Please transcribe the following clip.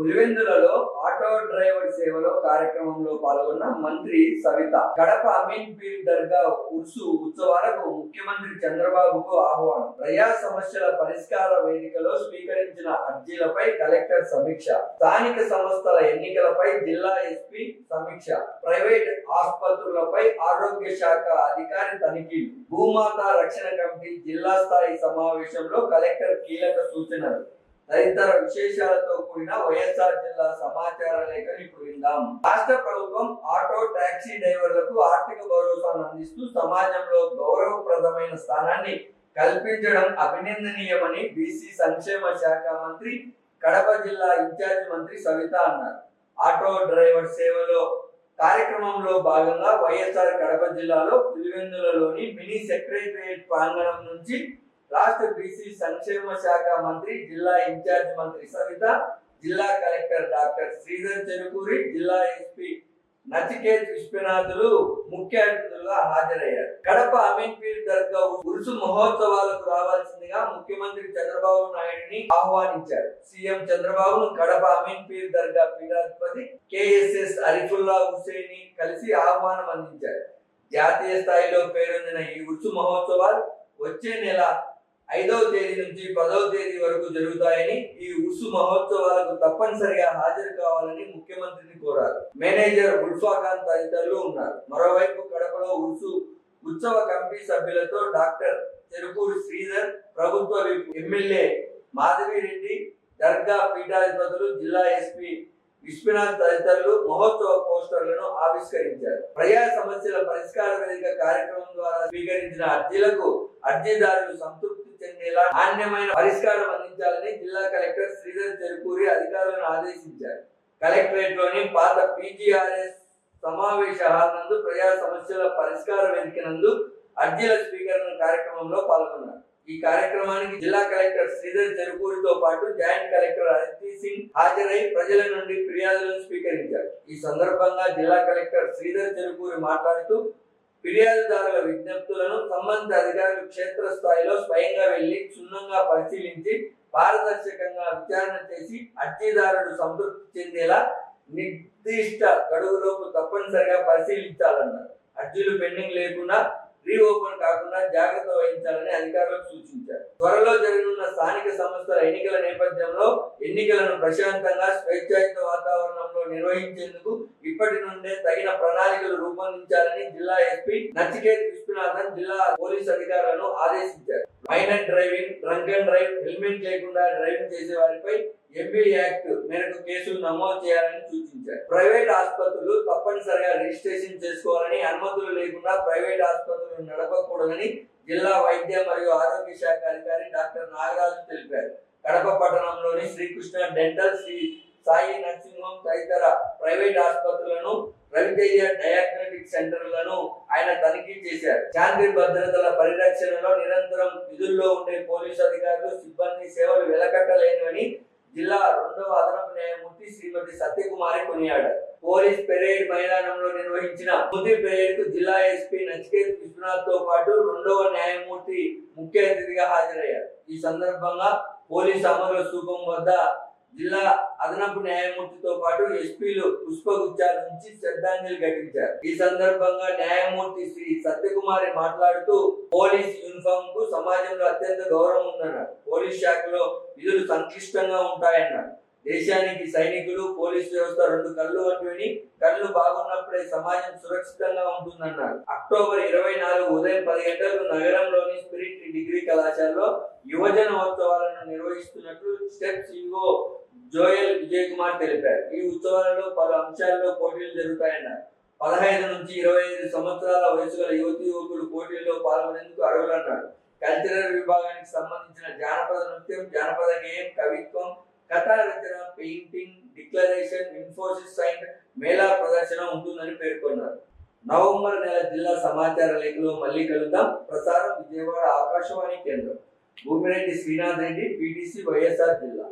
పులివెందులలో auto driver సేవలో కార్యక్రమంలో పాల్గొన్న మంత్రి సవిత. కడప అమీన్ పీర్ దర్గా ఉర్సు ఉత్సవాలకు ముఖ్యమంత్రి చంద్రబాబుకు ఆహ్వానం. ప్రజా సమస్యల పరిష్కార వేదికలో స్వీకరించిన అర్జీలపై కలెక్టర్ సమీక్ష. స్థానిక సంస్థల ఎన్నికలపై జిల్లా ఎస్పీ సమీక్ష. ప్రైవేట్ ఆసుపత్రులపై ఆరోగ్య శాఖ అధికారి తనిఖీలు. భూమాత రక్షణ కమిటీ జిల్లా స్థాయి సమావేశంలో కలెక్టర్ కీలక సూచనలు. తదితర విశేషాలతో కూడిన వైఎస్ఆర్ జిల్లా సమాచార లేఖను ఇప్పుడు విందాం. రాష్ట్ర ప్రభుత్వం ఆటో టాక్సీ డ్రైవర్లకు ఆర్థిక భరోసాను అందిస్తూ సమాజంలో గౌరవప్రదమైన స్థానాన్ని కల్పించడం అభినందనీయమని బీసీ సంక్షేమ శాఖ మంత్రి కడప జిల్లా ఇన్ఛార్జ్ మంత్రి సవిత అన్నారు. ఆటో డ్రైవర్ సేవలో కార్యక్రమంలో భాగంగా వైఎస్ఆర్ కడప జిల్లాలో పులివెందులలోని మినీ సెక్రటరియట్ ప్రాంగణం నుంచి రాష్ట్ర బీసీ సంక్షేమ శాఖ మంత్రి జిల్లా ఇన్ఛార్జ్ మంత్రి సవిత జిల్లా కలెక్టర్ డాక్టర్ శ్రీధర్ చెరుకూరి జిల్లా ఎస్పీ నచికేత్ విశ్వనాథులు ముఖ్య అతిథులుగా హాజరయ్యారు. కడప అమీన్పీర్ దర్గా ఉరుసు మహోత్సవాలకు రావాల్సిందిగా ముఖ్యమంత్రి చంద్రబాబు నాయుడిని ఆహ్వానించారు. సీఎం చంద్రబాబును కడప అమీన్పీర్ దర్గా పీఠాధిపతి కేఎస్ఎస్ అరిఫుల్లా హుసేని కలిసి ఆహ్వానం అందించారు. జాతీయ స్థాయిలో పేరొందిన ఈ ఉరుసు మహోత్సవాలు వచ్చే నెల ఐదవ తేదీ నుంచి పదవ తేదీ వరకు జరుగుతాయని ఈ ఉసు మహోత్సవాలకు తప్పనిసరిగా హాజరు కావాలని ముఖ్యమంత్రిని కోరారు. మేనేజర్ ఉల్ఫా ఖాన్ తదితరులు ఉన్నారు. మరోవైపు కడపలో ఉసు ఉత్సవ కమిటీ సభ్యులతో డాక్టర్ చెరుకూరు శ్రీధర్ ప్రభుత్వ ఎమ్మెల్యే మాధవిరెడ్డి దర్గా పీఠాధిపతులు జిల్లా ఎస్పీ విశ్వనాథ్ తదితరులు మహోత్సవ పోస్టర్లను ఆవిష్కరించారు. ప్రజా సమస్యల పరిష్కార వేదిక కార్యక్రమం ద్వారా స్వీకరించిన అర్జీలకు అర్జీదారులు సంతృప్తి చెందేలా నాణ్యమైన పరిష్కారం అందించాలని జిల్లా కలెక్టర్ శ్రీధర్ చెరుకూరి అధికారులను ఆదేశించారు. కలెక్టరేట్లోని పాత పీజీఆర్ఎస్ సమావేశ హాల్ నందు ప్రజా సమస్యల పరిష్కార వేదిక నందు అర్జీల స్వీకరణ కార్యక్రమంలో పాల్గొన్నారు. ఈ కార్యక్రమానికి జిల్లా కలెక్టర్ శ్రీధర్ చెరుకూరితో పాటు జాయింట్ కలెక్టర్ అదితి సింగ్ హాజరై ప్రజల నుండి ఫిర్యాదులను స్వీకరించారు. ఈ సందర్భంగా జిల్లా కలెక్టర్ శ్రీధర్ చెరుకూరి మాట్లాడుతూ ఫిర్యాదుదారుల విజ్ఞప్తులను సంబంధిత అధికారులు క్షేత్ర స్థాయిలో స్వయంగా వెళ్ళి క్షుణ్ణంగా పరిశీలించి పారదర్శకంగా విచారణ చేసి అర్జీదారుడు సంతృప్తి చెందేలా నిర్దిష్ట గడువులోపు తప్పనిసరిగా పరిశీలించాలన్నారు. అర్జీలు పెండింగ్ లేకుండా రీఓపెన్ కాకుండా జాగ్రత్త వహించాలని అధికారులకు సూచించారు. త్వరలో జరగనున్న స్థానిక సంస్థల ఎన్నికల నేపథ్యంలో ఎన్నికలను ప్రశాంతంగా స్వేచ్ఛాయుత వాతావరణంలో నిర్వహించేందుకు ఇప్పటి నుండే తగిన ప్రణాళికలు రూపొందించాలని జిల్లా ఎస్పీ నచికేత్ విశ్వనాథన్ జిల్లా పోలీస్ అధికారులను ఆదేశించారు. Minor driving drunk and drive helmet లేకుండా డ్రైవింగ్ చేసే వారిపై ఎంబీ యాక్ట్ మేరకు కేసులు నమోదు చేయాలని సూచించారు. ప్రైవేట్ ఆసుపత్రులు తప్పనిసరిగా రిజిస్ట్రేషన్ చేసుకోవాలని అనుమతులు లేకుండా ప్రైవేట్ ఆసుపత్రులు నడపకూడదని జిల్లా వైద్య మరియు ఆరోగ్య శాఖ అధికారి డాక్టర్ నాగరాజు తెలిపారు. కడప పట్టణంలోని Srikrishna dental Sri Sai nursing home తదితర ప్రైవేట్ ఆసుపత్రులను రవితేజ డయాగ్నోటిక్ సెంటర్లను ఆయన తనిఖీ చేశారు. శాంతి భద్రతల పరిరక్షణలో నిరంతరం విధుల్లో ఉండే పోలీసు అధికారులు సిబ్బంది సేవలు వెలకట్టలేనివని జిల్లా రెండవ అదనపు న్యాయమూర్తి శ్రీమతి సత్యకుమారి కొనియాడారు. పోలీస్ పెరేడ్ మైదానంలో నిర్వహించిన మొదటి పెరేడ్కు జిల్లా ఎస్పీ నచికేత్ విశ్వనాథ్తో పాటు రెండవ న్యాయమూర్తి ముఖ్య అతిథిగా హాజరయ్యారు. ఈ సందర్భంగా పోలీస్ అమరుల స్థూపం వద్ద జిల్లా అదనపు న్యాయమూర్తితో పాటు ఎస్పీలు పుష్పగుచ్చాల నుంచి శ్రద్ధాంజలి ఘటించారు. ఈ సందర్భంగా న్యాయమూర్తి శ్రీ సత్యకుమారి మాట్లాడుతూ పోలీస్ యూనిఫామ్కు సమాజంలో అత్యంత గౌరవం ఉందన్నారు. పోలీస్ శాఖలో విధులు సంక్లిష్టంగా ఉంటాయన్నారు. దేశానికి సైనికులు పోలీస్ వ్యవస్థ రెండు కళ్ళు వంటివి కళ్ళు బాగున్నప్పుడే సమాజం సురక్షితంగా ఉంటుందన్నారు. అక్టోబర్ ఇరవై నాలుగు ఉదయం పది గంటలకు నగరంలోని స్పిరిట్ డిగ్రీ కళాశాలలో యువజన జోయల్ విజయ్ కుమార్ తెలిపారు. ఈ ఉత్సవాలలో పలు అంశాల్లో పోటీలు జరుగుతాయన్నారు. పదహైదు నుంచి ఇరవై ఐదు సంవత్సరాల వయసు గల యువతి యువకులు పోటీల్లో పాల్గొనేందుకు అర్హులన్నారు కల్చరల్ విభాగానికి సంబంధించిన జానపద నృత్యం జానపద గేయం కవిత్వం కథా రచన పెయింటింగ్ డిక్లరేషన్ ఇన్ఫోసిస్ అండ్ మేళా ప్రదర్శన ఉంటుందని పేర్కొన్నారు. నవంబర్ నెల జిల్లా సమాచార లేఖలో మళ్ళీ కలుద్దాం. ప్రసారం విజయవాడ ఆకాశవాణి కేంద్రం. భూమిరెడ్డి శ్రీనాథ్ రెడ్డి పీటీసీ వైఎస్ఆర్ జిల్లా.